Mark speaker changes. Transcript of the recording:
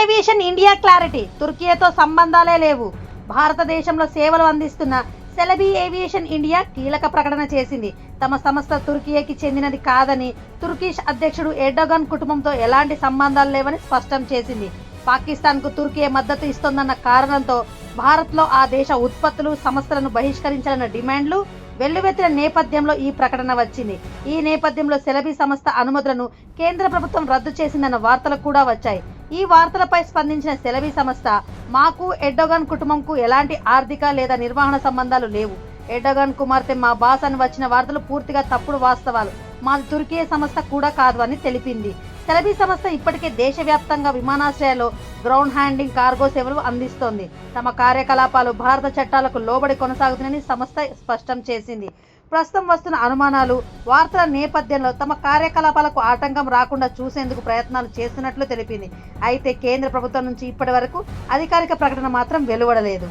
Speaker 1: Aviation India clarity తుర్కియాతో సంబంధాలే లేవు భారతదేశంలో సేవలు అందిస్తున్న సెలబీ ఏవియేషన్ ఇండియా కీలక ప్రకటన చేసింది తమ సంస్థ తుర్కీకి చెందినది కాదని తుర్కిష్ అధ్యక్షుడు ఎర్డోగన్ కుటుంబంతో ఎలాంటి సంబంధాలు లేవని స్పష్టం చేసింది పాకిస్తాన్కు తుర్కీ మద్దతు ఇస్తోందన్న కారణంతో భారత్లో ఆ దేశ ఉత్పత్తులు సంస్థలను బహిష్కరించాలన్న డిమాండ్లు వెల్లువెత్తిన నేపథ్యంలో ఈ ప్రకటన వచ్చింది ఈ నేపథ్యంలో సెలబీ సంస్థ అనుమతులను కేంద్ర ప్రభుత్వం రద్దు చేసిందన్న వార్తలు కూడా వచ్చాయి ఈ వార్తలపై స్పందించిన సెలవి సంస్థ మాకు ఎడ్డోగన్ కుటుంబంకు ఎలాంటి ఆర్థిక లేదా నిర్వహణ సంబంధాలు లేవు. ఎడ్డోగన్ కుమార్తె మా బాస్ అని వచ్చిన వార్తలు పూర్తిగా తప్పుడు వాస్తవాలు. మాది తుర్కీ సంస్థ కూడా కాదు అని తెలిపింది. సెలబీ సంస్థ ఇప్పటికే దేశవ్యాప్తంగా విమానాశ్రయాల్లో గ్రౌండ్ హ్యాండింగ్ కార్గో సేవలు అందిస్తోంది. తమ కార్యకలాపాలు భారత చట్టాలకు లోబడి కొనసాగుతుందని సంస్థ స్పష్టం చేసింది. ప్రస్తుతం వస్తున్న అనుమానాలు వార్తల నేపథ్యంలో తమ కార్యకలాపాలకు ఆటంకం రాకుండా చూసేందుకు ప్రయత్నాలు చేస్తున్నట్లు తెలిపింది. అయితే కేంద్ర ప్రభుత్వం నుంచి ఇప్పటి వరకు అధికారిక ప్రకటన మాత్రం వెలువడలేదు.